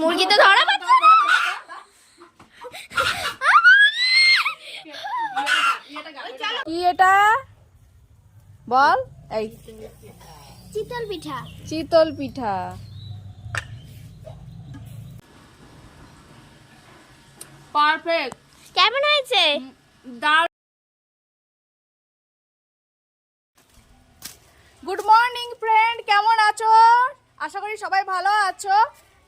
মুরগি তো ধরা পাচ্ছে না। কি এটা? বল এই। চিতল পিঠা। চিতল পিঠা। পারফেক্ট। কেমন হয়েছে? দার গুড মর্নিং ফ্রেন্ড। কেমন আছো? আশা করি সবাই ভালো আছো।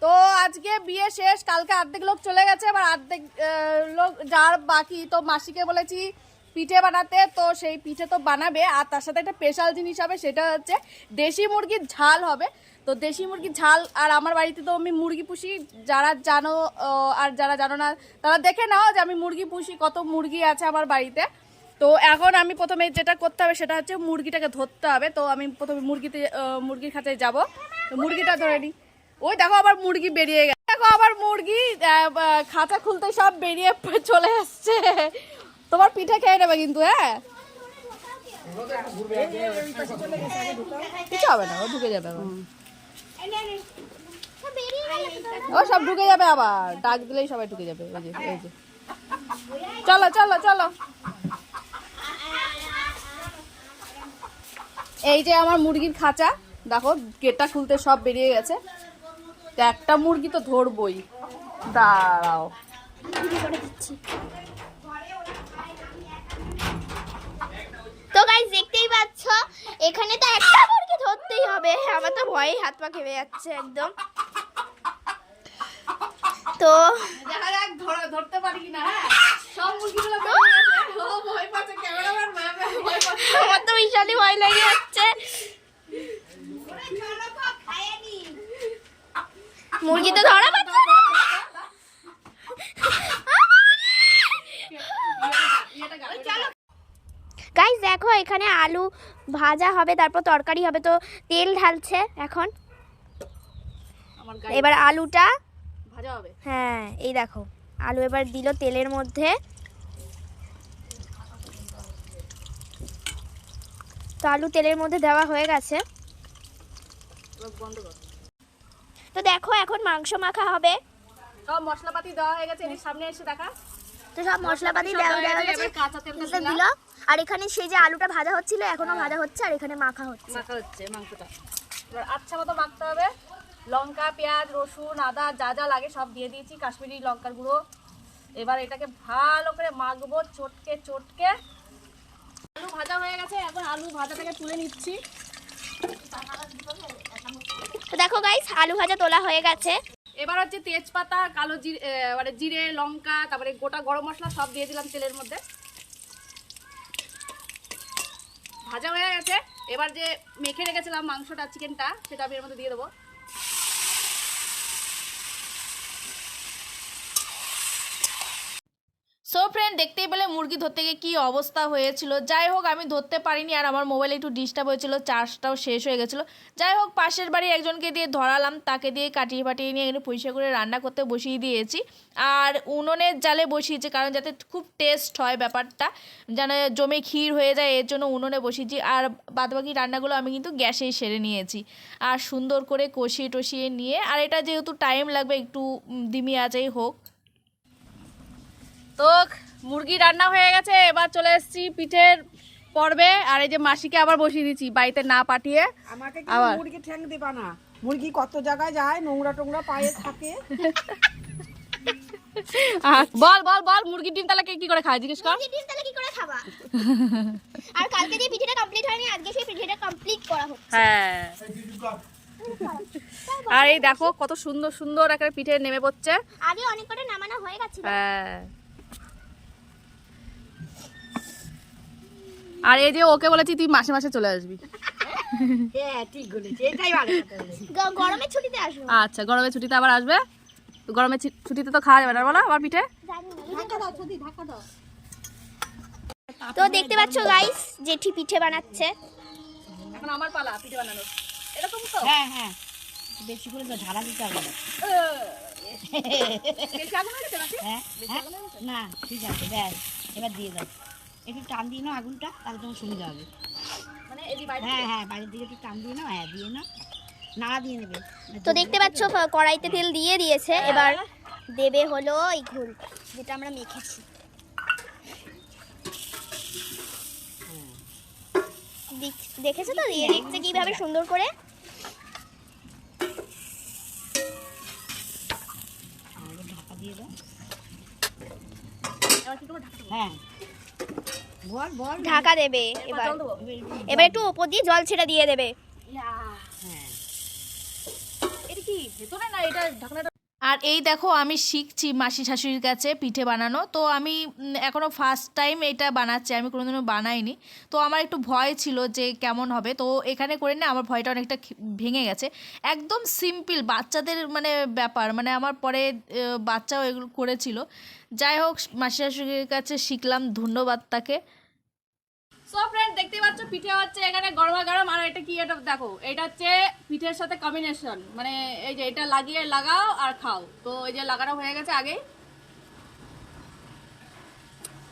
তো আজকে বিয়ে শেষ, কালকে অর্ধেক লোক চলে গেছে, এবার অর্ধেক লোক যার বাকি, তো মাসিকে বলেছি পিঠে বানাতে, তো সেই পিঠে তো বানাবে, আর তার সাথে একটা স্পেশাল জিনিস হবে, সেটা হচ্ছে দেশি মুরগির ঝাল হবে। তো দেশি মুরগির ঝাল, আর আমার বাড়িতে তো আমি মুরগি পুষি, যারা জানো আর যারা জানো না, তারা দেখে নাও যে আমি মুরগি পুষি, কত মুরগি আছে আমার বাড়িতে। তো এখন আমি প্রথমে যেটা করতে হবে, সেটা হচ্ছে মুরগিটাকে ধরতে হবে। তো আমি প্রথমে মুরগিতে মুরগির খাঁচায় যাব। তো মুরগিটা ধরে নিই ওই দেখো আবার মুরগি বেরিয়ে গেছে। দেখো আবার মুরগি খাঁচা খুলতে সব বেরিয়ে চলে আসছে। তোমার পিঠে খেয়ে নেবে কিন্তু হ্যাঁ? কিছু হবে না, ও ঢুকে যাবে ও সব ঢুকে যাবে আবার। ডাক দিলেই সবাই ঢুকে যাবে। ওই যে ওই যে। চলো চলো চলো। এই যে আমার মুরগির খাঁচা। দেখো, গেটটা খুলতে সব বেরিয়ে গেছে। তো একটা মুরগি তো ধরবই। দাঁড়াও। তো দেখতেই পাচ্ছ এখানে তো একটা মুরগি ধরতেই হবে। আমার তো ভয়ে হাত পা যাচ্ছে একদম। তো দেখা যাক ধরতে পারি কিনা হ্যাঁ? সব মুরগিগুলো ভয় পাচ্ছে ক্যামেরাম্যান ভয় পাচ্ছে। আমার তো বিশালই ভয় লেগে যাচ্ছে। মুরগি তো ধরা পাচ্ছে না। গাইস দেখো এখানে আলু ভাজা হবে তারপর তরকারি হবে তো তেল ঢালছে এখন। এবার আলুটা ভাজা হবে। হ্যাঁ এই দেখো আলু এবার দিল তেলের মধ্যে। তো আলু তেলের মধ্যে দেওয়া হয়ে গেছে। বন্ধ তো দেখো এখন মাংস মাখা হবে। সব মশলাপাতি দেওয়া হয়ে গেছে এর সামনে এসে দেখা। তো সব মশলাপাতি দেওয়া দেওয়া হয়ে গেছে কাঁচা তেলটা তেলটা দিল। আর এখানে সেই যে আলুটা ভাজা হচ্ছিল এখনও ভাজা হচ্ছে আর এখানে মাখা হচ্ছে। মাখা হচ্ছে মাংসটা। এবার আচ্ছা মতো মাখতে হবে। লঙ্কা পেঁয়াজ রসুন আদা যা যা লাগে সব দিয়ে দিয়েছি কাশ্মীরি লঙ্কার গুঁড়ো। এবার এটাকে ভালো করে মাখবো চটকে চটকে। আলু ভাজা হয়ে গেছে এখন আলু ভাজাটাকে তুলে নিচ্ছি। দেখো গাইস আলু ভাজা তোলা হয়ে গেছে। এবার হচ্ছে তেজপাতা, কালো জিরে মানে জিরে, লঙ্কা, তারপরে গোটা গরম মশলা সব দিয়ে দিলাম তেলের মধ্যে। ভাজা হয়ে গেছে। এবার যে মেখে রেখেছিলাম মাংসটা চিকেনটা সেটা আমি এর মধ্যে দিয়ে দেবো। সো ফ্রেন্ড দেখতেই পেলে মুরগি ধরতে গিয়ে কী অবস্থা হয়েছিল। যাই হোক, আমি ধরতে পারিনি আর আমার মোবাইলে একটু ডিস্টার্ব হয়েছিল চার্জটাও শেষ হয়ে গেছিল। যাই হোক, পাশের বাড়ি একজনকে দিয়ে ধরালাম, তাকে দিয়ে কাটিয়ে পাটিয়ে নিয়ে এখানে পরিষ্কার করে রান্না করতে বসিয়ে দিয়েছি। আর উনুনের জালে বসিয়েছি, কারণ যাতে খুব টেস্ট হয় ব্যাপারটা, যেন জমে ক্ষীর হয়ে যায়, এর জন্য উনুনে বসিয়েছি। আর বাদবাকি রান্নাগুলো আমি কিন্তু গ্যাসেই সেরে নিয়েছি। আর সুন্দর করে কষিয়ে টষিয়ে নিয়ে, আর এটা যেহেতু টাইম লাগবে, একটু দিমি আজেই হোক। তো মুরগি রান্না হয়ে গেছে এবার চলে এসেছি পিঠের পর্বে। আর এই যে মাসিকে আবার বসিয়ে দিচ্ছি বাড়িতে না পাঠিয়ে। আমাকে মুরগি ঠ্যাং দিবা না। মুরগি কত জায়গায় যায় নোংরা টোংরা পায়ে থাকে। বল বল বল মুরগির ডিম তাহলে কে কি করে খায় জিজ্ঞেস কর। ডিম তাহলে কি করে খাবা? আর কালকে যে পিঠেটা কমপ্লিট হয়নি আজকে সেই পিঠেটা কমপ্লিট করা হচ্ছে। হ্যাঁ। আর এই দেখো কত সুন্দর সুন্দর একটা পিঠে নেমে পড়ছে। আগে অনেক কটা নামানো হয়ে গেছিল। হ্যাঁ। আর এই যে ওকে বলেছি তুই মাসে মাসে চলে আসবি। হ্যাঁ আচ্ছা গরমের ছুটিতে আবার আসবে? গরমের ছুটিতে তো খাওয়া যাবে না বলো আবার পিঠে। তো দেখতে পাচ্ছ গাইস জেঠি পিঠে বানাচ্ছে। এখন আমার পালা পিঠে বানানো। এরকম তো? হ্যাঁ হ্যাঁ। বেশি করে তো ঝাড়া দিতে হবে না। হয়ে? হ্যাঁ না ঠিক আছে ব্যাস এবার দিয়ে দাও। একটু টান দিয়ে নাও আগুনটা তাহলে তোমার সুবিধা হবে। মানে হ্যাঁ হ্যাঁ বাইরের দিকে একটু টান দিয়ে নাও হ্যাঁ দিয়ে নাও। নাড়া দিয়ে নেবে। তো দেখতে পাচ্ছ কড়াইতে তেল দিয়ে দিয়েছে। এবার দেবে হলো এই ঘোলটা যেটা আমরা মেখেছি। দেখ- দেখেছ তো? দিয়ে দেখছে কীভাবে সুন্দর করে? ঢাকা দিয়ে দাও। হ্যাঁ। ঢাকা দেবে এবার এবার। একটু উপর দিয়ে জল ছেড়ে দিয়ে দেবে। হ্যাঁ। এটা কি? ভেতরে না এটা ঢাকনাটা আর এই দেখো আমি শিখছি মাসি শাশুড়ির কাছে পিঠে বানানো। তো আমি এখনও ফার্স্ট টাইম এটা বানাচ্ছি, আমি কোনোদিনও বানাইনি। তো আমার একটু ভয় ছিল যে কেমন হবে। তো এখানে করে না আমার ভয়টা অনেকটা ভেঙে গেছে। একদম সিম্পল বাচ্চাদের মানে ব্যাপার। মানে আমার পরে বাচ্চাও এগুলো করেছিল। যাই হোক, মাসি শাশুড়ির কাছে শিখলাম, ধন্যবাদ তাকে। সো ফ্রেন্ড দেখতে পাচ্ছ, পিঠে হচ্ছে এখানে গরমা গরম এটা দেখো এটা হচ্ছে পিঠের সাথে কম্বিনেশন মানে এই যে এটা লাগিয়ে লাগাও আর খাও। তো এই যে লাগানো হয়ে গেছে আগে।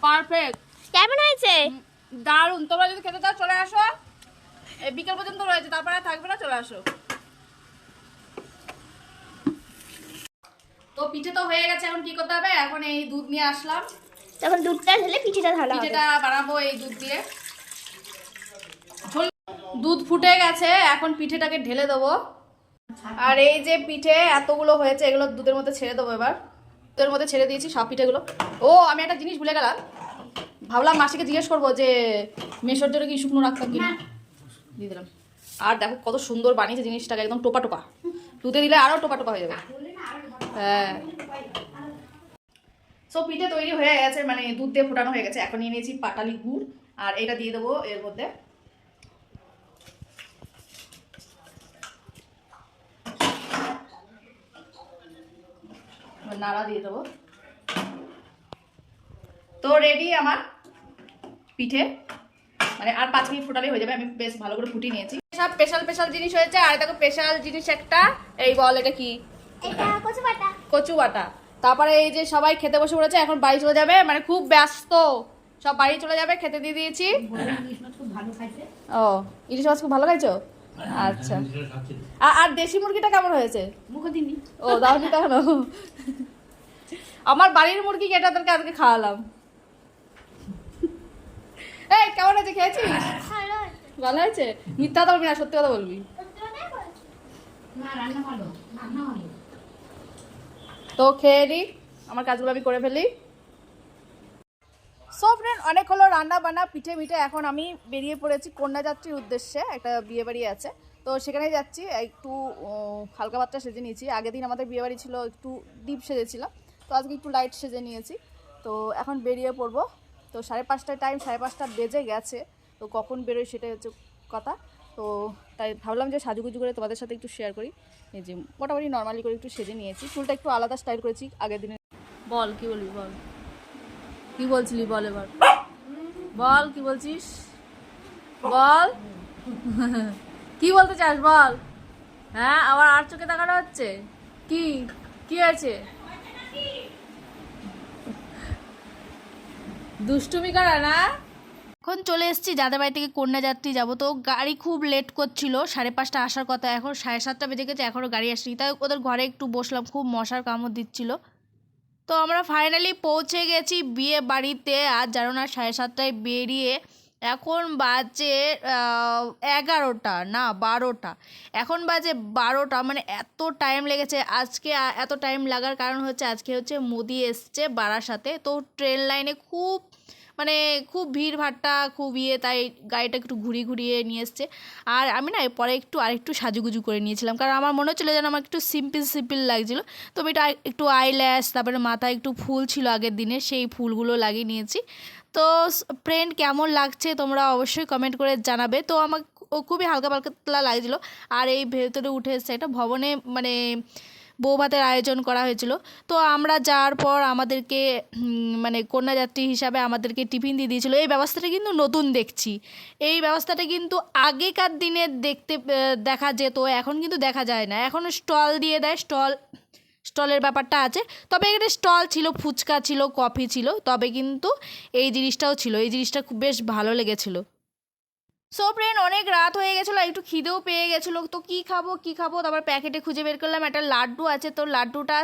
পারফেক্ট কেমন হয়েছে? দারুণ তোমরা যদি খেতে চাও চলে আসো। বিকেল পর্যন্ত রয়েছে তারপরে থাকবে না চলে আসো। তো পিঠে তো হয়ে গেছে এখন কি করতে হবে? এখন এই দুধ নিয়ে আসলাম। তখন দুধটা ঢেলে পিঠেটা ঢালা পিঠেটা বানাবো এই দুধ দিয়ে। দুধ ফুটে গেছে, এখন পিঠেটাকে ঢেলে দেবো। আর এই যে পিঠে এতগুলো হয়েছে, এগুলো দুধের মধ্যে ছেড়ে দেবো এবার। দুধের মধ্যে ছেড়ে দিয়েছি সব পিঠেগুলো। ও, আমি একটা জিনিস ভুলে গেলাম। ভাবলাম মাসিকে জিজ্ঞেস করব যে, মেশোর জন্য কি শুকনো রাখতাম কিনা? দিয়ে দিলাম। আর দেখো কত সুন্দর বানিয়েছে জিনিসটাকে, একদম টোপা টোপা। দুধে দিলে আরও টোপা টোপা হয়ে যাবে। হ্যাঁ। সো পিঠে তৈরি হয়ে গেছে মানে দুধ দিয়ে ফোটানো হয়ে গেছে। এখন নিয়ে নিয়েছি পাটালি গুড়, আর এটা দিয়ে দেবো এর মধ্যে। নাড়া দিয়ে দেবো। তো রেডি আমার পিঠে। মানে আর পাঁচ মিনিট ফোটালেই হয়ে যাবে আমি বেশ ভালো করে ফুটিয়ে নিয়েছি। সব স্পেশাল স্পেশাল জিনিস হয়েছে আর দেখো স্পেশাল জিনিস একটা এই বল এটা কি? কচু বাটা। তারপরে এই যে সবাই খেতে বসে পড়েছে এখন বাড়ি চলে যাবে মানে খুব ব্যস্ত। সব বাড়ি চলে যাবে খেতে দিয়ে দিয়েছি। ইলিশ মাছ খুব ভালো খাইছে। ও ইলিশ মাছ খুব ভালো খাইছো? আচ্ছা। আর- আর দেশি মুরগিটা কেমন হয়েছে? ও দাওনি কেন? আমার বাড়ির মুরগি কেটে তোকে আজকে খাওয়ালাম। এই কেমন হয়েছে? খেয়েছিস? ভালো হয়েছে? মিথ্যা তো বলবি না সত্যি কথা বলবি। না রান্না ভালো রান্না ভালো। তো খেয়ে নি আমার কাজগুলো আমি করে ফেলি। সো ফ্রেন্ড অনেক হলো রান্না বান্না পিঠে মিঠে। এখন আমি বেরিয়ে পড়েছি কন্যাযাত্রীর উদ্দেশ্যে, একটা বিয়ে বাড়ি আছে। তো সেখানে যাচ্ছি, একটু হালকা পাত্রা সেজে নিয়েছি। আগের দিন আমাদের বিয়ে বাড়ি ছিল, একটু ডিপ সেজেছিলাম। তো আজকে একটু লাইট সেজে নিয়েছি। তো এখন বেরিয়ে পড়ব। তো সাড়ে পাঁচটার টাইম সাড়ে পাঁচটা বেজে গেছে। তো কখন বেরোয় সেটাই হচ্ছে কথা। তো তাই ভাবলাম যে সাজুগুজু করে তোমাদের সাথে একটু শেয়ার করি। এই যে মোটামুটি নর্মালি করে একটু সেজে নিয়েছি। চুলটা একটু আলাদা স্টাইল করেছি আগের দিনে বল, কী বলবি বল? কি বলছিলি বল এবার। বল, কি বলছিস? বল। কি বলতে চাস বল? হ্যাঁ আবার আর চোখে তাকানো হচ্ছে? কি? কি আছে দুষ্টুমি করা না? এখন চলে এসেছি যাদের বাড়ি থেকে কন্যাযাত্রী যাব। তো গাড়ি খুব লেট করছিল, সাড়ে পাঁচটা আসার কথা। এখন সাড়ে সাতটা বেজে গেছে এখনও গাড়ি আসেনি। তাই ওদের ঘরে একটু বসলাম, খুব মশার কামড় দিচ্ছিল। তো আমরা ফাইনালি পৌঁছে গেছি বিয়ে বাড়িতে। আর জানো না, সাড়ে সাতটায় বেরিয়ে এখন বাজে এগারোটা, না বারোটা। এখন বাজে বারোটা মানে এত টাইম লেগেছে। আজকে এত টাইম লাগার কারণ হচ্ছে, আজকে হচ্ছে মোদি এসছে বারাসাতে। তো ট্রেন লাইনে খুব মানে খুব ভিড় ভাট্টা খুব ইয়ে তাই গাড়িটা একটু ঘুরিয়ে ঘুরিয়ে নিয়ে এসছে। আর আমি না পরে একটু, আরেকটু সাজুগুজু করে নিয়েছিলাম। কারণ আমার মনে হচ্ছিল যেন আমার একটু সিম্পল সিম্পল লাগছিল। তো আমি এটা একটু আইল্যাশ, তারপরে মাথায় একটু ফুল ছিল আগের দিনে সেই ফুলগুলো লাগিয়ে নিয়েছি। তো ফ্রেন্ড কেমন লাগছে তোমরা অবশ্যই কমেন্ট করে জানাবে। তো আমার খুবই হালকা পাতলা লাগছিল। আর এই ভেতরে উঠে এসছে একটা ভবনে মানে বউ ভাতের আয়োজন করা হয়েছিল। তো আমরা যাওয়ার পর আমাদেরকে মানে কন্যাযাত্রী হিসাবে আমাদেরকে টিফিন দিয়ে দিয়েছিলো। এই ব্যবস্থাটা কিন্তু নতুন দেখছি। এই ব্যবস্থাটা কিন্তু আগেকার দিনে দেখতে দেখা যেত, এখন কিন্তু দেখা যায় না। এখন স্টল দিয়ে দেয়, স্টল, স্টলের ব্যাপারটা আছে। তবে এখানে স্টল ছিল, ফুচকা ছিল, কফি ছিল, তবে কিন্তু এই জিনিসটাও ছিল। এই জিনিসটা খুব বেশ ভালো লেগেছিলো। সো ফ্রেন্ড অনেক রাত হয়ে গেছিল, একটু খিদেও পেয়ে গেছিল। তো কি খাব কি খাব? তারপর প্যাকেটে খুঁজে বের করলাম, একটা লাড্ডু আছে। তো লাড্ডুটা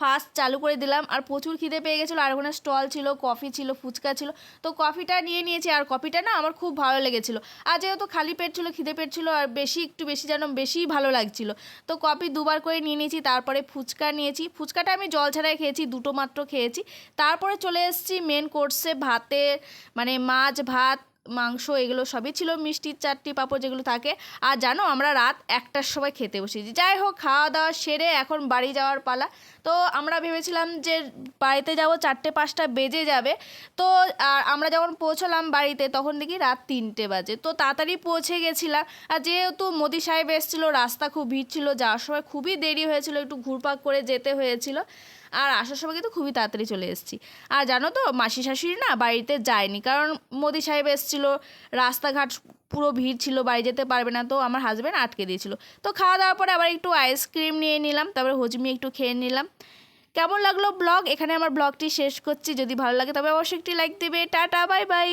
ফার্স্ট চালু করে দিলাম, আর প্রচুর খিদে পেয়ে গেছিল। আর ওখানে স্টল ছিল, কফি ছিল, ফুচকা ছিল। তো কফিটা নিয়ে নিয়েছি, আর কফিটা না আমার খুব ভালো লেগেছিলো। আর যেহেতু খালি পেট ছিল, খিদে পেট ছিল, আর বেশি, একটু বেশি যেন বেশিই ভালো লাগছিল। তো কফি দুবার করে নিয়ে নিয়েছি, তারপরে ফুচকা নিয়েছি। ফুচকাটা আমি জল ছাড়াই খেয়েছি, দুটো মাত্র খেয়েছি। তারপরে চলে এসেছি মেন কোর্সে ভাতের মানে মাছ, ভাত মাংস এগুলো সবই ছিল, মিষ্টি চারটি পাঁপড় যেগুলো থাকে। আর জানো, আমরা রাত একটার সময় খেতে বসেছি। যাই হোক, খাওয়া দাওয়া সেরে এখন বাড়ি যাওয়ার পালা। তো আমরা ভেবেছিলাম যে বাড়িতে যাব, চারটে পাঁচটা বেজে যাবে। তো আর আমরা যখন পৌঁছলাম বাড়িতে, তখন দেখি রাত তিনটে বাজে। তো তাড়াতাড়ি পৌঁছে গেছিলাম। আর যেহেতু মোদি সাহেব এসেছিল, রাস্তা খুব ভিড় ছিল, যাওয়ার সময় খুবই দেরি হয়েছিল, একটু ঘুরপাক করে যেতে হয়েছিল। আর আসার সময় কিন্তু খুবই তাড়াতাড়ি চলে এসেছি। আর জানো তো, মাসি শাশুড়ি না বাড়িতে যায়নি। কারণ মোদি সাহেব এসেছিল, রাস্তাঘাট পুরো ভিড় ছিল, বাড়ি যেতে পারবে না, তো আমার হাজব্যান্ড আটকে দিয়েছিল। তো খাওয়া দাওয়ার পরে আবার একটু আইসক্রিম নিয়ে নিলাম, তারপরে হজমি একটু খেয়ে নিলাম। কেমন লাগল ব্লগ এখানে আমার ব্লগটি শেষ করছি। যদি ভালো লাগে তবে অবশ্যই একটি লাইক দেবে। Tata bye bye